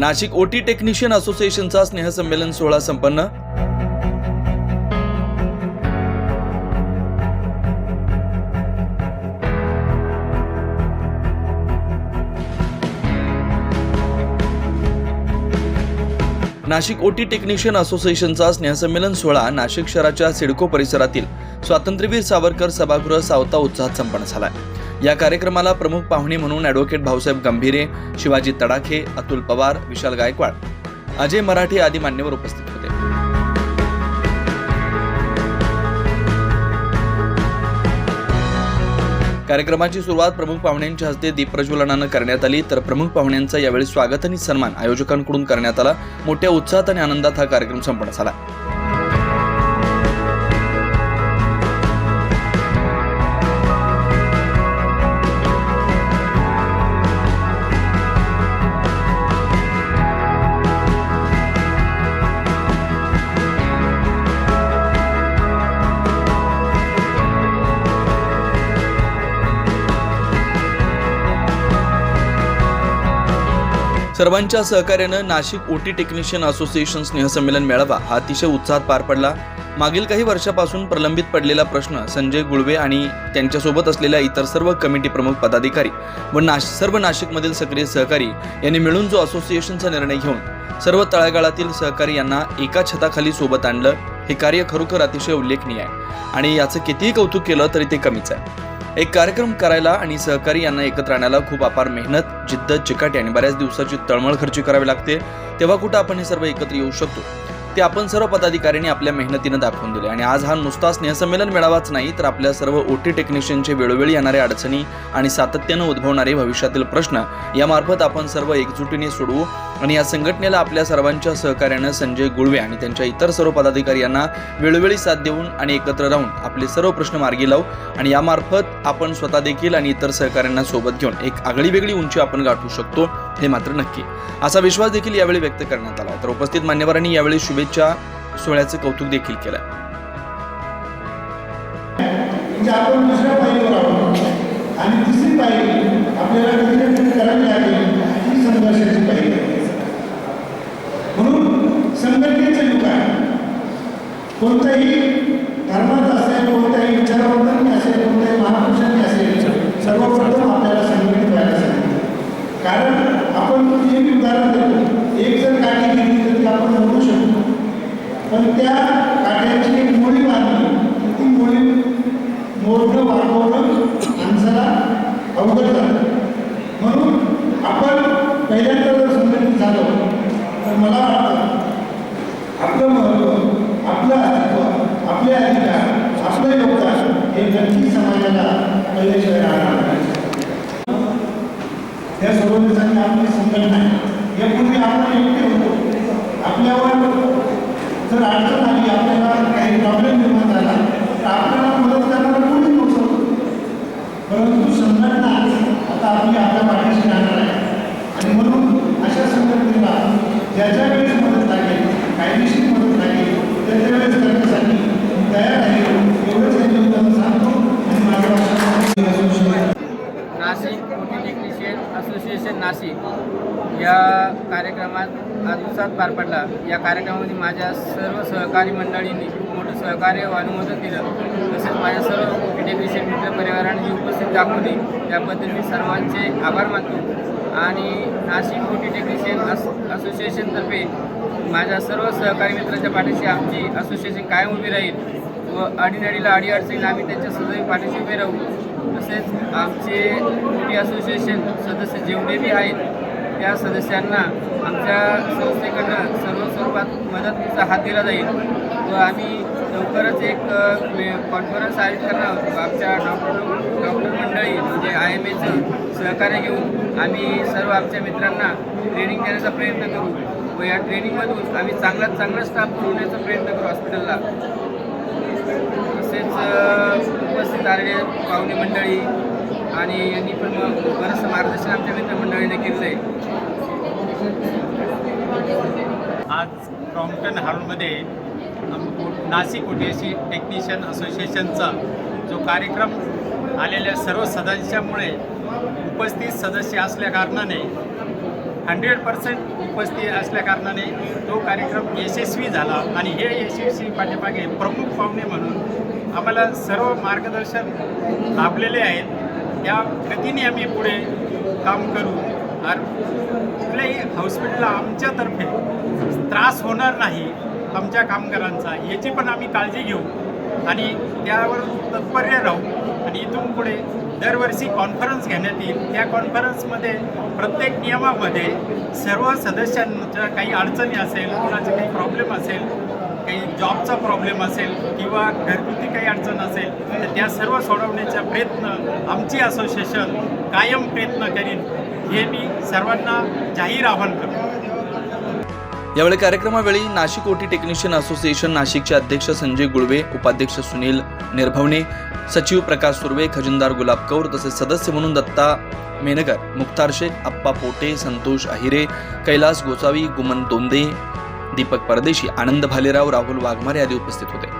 नाशिक ओटी टेक्निशियन असोसिएशनचा स्नेहसंमेलन सोहळा संपन्न. नाशिक ओटी टेक्निशियन असोसिएशनचा स्नेहसंमेलन सोहळा नाशिक शहराच्या सिडको परिसरातील स्वातंत्र्यवीर सावरकर सभागृह सावता उत्साहात संपन्न झाला या कार्यक्रमाला प्रमुख पाहुणे म्हणून ॲडव्होकेट भाऊसाहेब गंभीरे शिवाजी तडाखे अतुल पवार विशाल गायकवाड अजय मराठे आदी मान्यवर उपस्थित होते. कार्यक्रमाची सुरुवात प्रमुख पाहुण्यांच्या हस्ते दीपप्रज्वलनानं करण्यात आली. तर प्रमुख पाहुण्यांचा यावेळी स्वागत आणि सन्मान आयोजकांकडून करण्यात आला. मोठ्या उत्साहात आणि आनंदात हा कार्यक्रम संपन्न झाला. सर्वांच्या सहकार्यानं नाशिक ओटी टेक्निशियन असोसिएशन स्नेहसंमेलन मेळावा हा अतिशय उत्साहात पार पडला. मागील काही वर्षापासून प्रलंबित पडलेला प्रश्न संजय गुळवे आणि त्यांच्यासोबत असलेल्या इतर सर्व कमिटी प्रमुख पदाधिकारी व नाश सर्व नाशिकमधील सक्रिय सहकारी यांनी मिळून जो असोसिएशनचा निर्णय घेऊन सर्व तळागाळातील सहकारी यांना एका छताखाली सोबत आणलं हे कार्य खरोखर अतिशय उल्लेखनीय आहे. आणि याचं कितीही कौतुक केलं तरी ते कमीच आहे. एक कार्यक्रम करायला आणि सहकारी यांना एकत्र आणायला खूप अपार मेहनत जिद्द चिकाटी आणि बऱ्याच दिवसाची तळमळ खर्ची करावी लागते. तेव्हा कुठं आपण हे सर्व एकत्र येऊ शकतो? ते आपण सर्व पदाधिकाऱ्यांनी आपल्या मेहनतीनं दाखवून दिले आणि आज हा नुसता स्नेहसंमेलन मेळावाच नाही तर आपल्या सर्व ओटी टेक्निशियनचे वेळोवेळी येणाऱ्या अडचणी आणि सातत्यानं उद्भवणारे भविष्यातील प्रश्न यामार्फत आपण सर्व एकजुटीने सोडवू आणि या संघटनेला आपल्या सर्वांच्या सहकार्यानं संजय गुळवे आणि त्यांच्या इतर सर्व पदाधिकारी यांना वेळोवेळी साथ देऊन आणि एकत्र राहून आपले सर्व प्रश्न मार्गी लावू आणि यामार्फत आपण स्वतः देखील आणि इतर सहकाऱ्यांना सोबत घेऊन एक आगळी वेगळी उंची आपण गाठू शकतो. हे मात्र नक्की. असा विश्वास देखील यावेळी व्यक्त करण्यात आला. तर उपस्थित मान्यवरांनी यावेळी शुभेच्छा सोहळ्याचं कौतुक देखील केलं. म्हणजे आणि तिसरी पायरी आपल्याला कधी करावी लागेल ही संघर्षाची पायरी म्हणून संघटनेचं युग कोणत्याही धर्माचं असेल कोणत्याही विचारवंतांनी असेल कोणत्याही महापुरुषांनी असेल सर्वप्रथम आपल्याला संघटित व्हायला सांगितलं कारण आपण एक उदाहरण देतो एक जर काठी घेतली तर ती आपण मोडू शकतो. पण त्या काठ्याची एक मोळी बांधली तर ती मोळी मोडणं वाढवणं माणसाला अवघड जातं. म्हणून आपण पहिल्यांदा जर संघटित झालो तर मला वाटतं आपलं महत्त्व आपलं अस्तित्व आपले अधिकार आपलं योगदान हे नक्की समाजाला पहिल्याशिवाय राहणार नाही त्या सोबतच आपली संघटना आहे. यापूर्वी आपण एकटे होतो. आपल्यावर जर अडचण आली आपल्याला काही प्रॉब्लेम निर्माण झाला तर आपल्याला मदत करणारा कोणी नव्हतं परंतु संघटना आता आपली आपल्या पाठीशी राहणार आहे आणि म्हणून अशा संघटनेला ज्याच्या वेळेस मदत लागेल कायदेशीर मदत लागेल त्या त्यावेळेस करण्यासाठी मी तयार आहे एवढंच यांनी उत्तर सांगतो आणि माझं भाषण नाशिक मोठी टेक्निशियन असोसिएशन नाशिक या कार्यक्रमात आज उत्साहात पार पडला. या कार्यक्रमामध्ये माझ्या सर्व सहकारी मंडळींनी खूप मोठं सहकार्य व अनुमोदन दिलं. तसेच माझ्या सर्व मोठी मित्र परिवारांनी जी उपस्थित दाखवली त्याबद्दल मी सर्वांचे आभार मानतो. आणि नाशिक मोठी टेक्निशियन अस असोसिएशनतर्फे माझ्या सर्व सहकारी मित्रांच्या पाठीशी आमची असोसिएशन कायम उभी राहील. व अडीनडीला अडचणी आम्ही त्यांच्या सदैव पाठीशी उभे राहू. तसेच आमचे मोठी असोसिएशन सदस्य जेवढे बी आहेत त्या सदस्यांना आमच्या संस्थेकडनं सर्व स्वरूपात मदतीचा हात दिला जाईल. व आम्ही लवकरच एक कॉन्फरन्स आयोजित करणार आहोत. आमच्या डॉक्टर डॉक्टर मंडळी म्हणजे आय एम एचं सहकार्य घेऊन आम्ही सर्व आमच्या मित्रांना ट्रेनिंग देण्याचा प्रयत्न करू. व या ट्रेनिंगमधून आम्ही चांगल्यात चांगला स्टाफ पुरवण्याचा प्रयत्न करू हॉस्पिटलला तसेच उपस्थित आलेले पाहुणे मंडळी आणि यांनी पण बरंचसं मार्गदर्शन आमच्या मित्रमंडळीने केलं आहे आज क्रॉम्प्टन हॉलमध्ये नाशिक ओटीएसी टेक्निशियन असोसिएशनचा जो कार्यक्रम आलेल्या सर्व सदस्यामुळे उपस्थित सदस्य असल्या कारणाने हंड्रेड पर्सेंट उपस्थित असल्याकारणाने तो कार्यक्रम यशस्वी झाला आणि हे यशस्वी पाठीमागे प्रमुख पाहुणे म्हणून आम्हाला सर्व मार्गदर्शन लाभलेले आहेत. त्या गतीने आम्ही पुढे काम करू. आणि कुठल्याही हॉस्पिटलला आमच्यातर्फे त्रास होणार नाही आमच्या कामगारांचा याची पण आम्ही काळजी घेऊ. आणि त्यावर तत्पर्य राहू. आणि इथून पुढे दरवर्षी कॉन्फरन्स घेण्यात येईल. त्या कॉन्फरन्समध्ये प्रत्येक नियमामध्ये सर्व सदस्यांच्या काही अडचणी असेल कोणाचे काही प्रॉब्लेम असेल काही जॉबचा प्रॉब्लेम असेल किंवा घरगुती काही अडचण असेल तर त्या सर्व सोडवण्याचा प्रयत्न आमची असोसिएशन कायम प्रयत्न करीन हे मी सर्वांना जाहीर आवाहन करतो. यावेळी कार्यक्रमावेळी नाशिक ओटी टेक्निशियन असोसिएशन नाशिकचे अध्यक्ष संजय गुळवे उपाध्यक्ष सुनील निर्भवणे सचिव प्रकाश सुर्वे खजिनदार गुलाब कौर तसेच सदस्य म्हणून दत्ता मेनकर मुख्तार शेख अप्पा पोटे संतोष अहिरे कैलास गोसावी गुमन दोंदे दीपक परदेशी आनंद भालेराव राहुल वाघमारे आदी उपस्थित होते.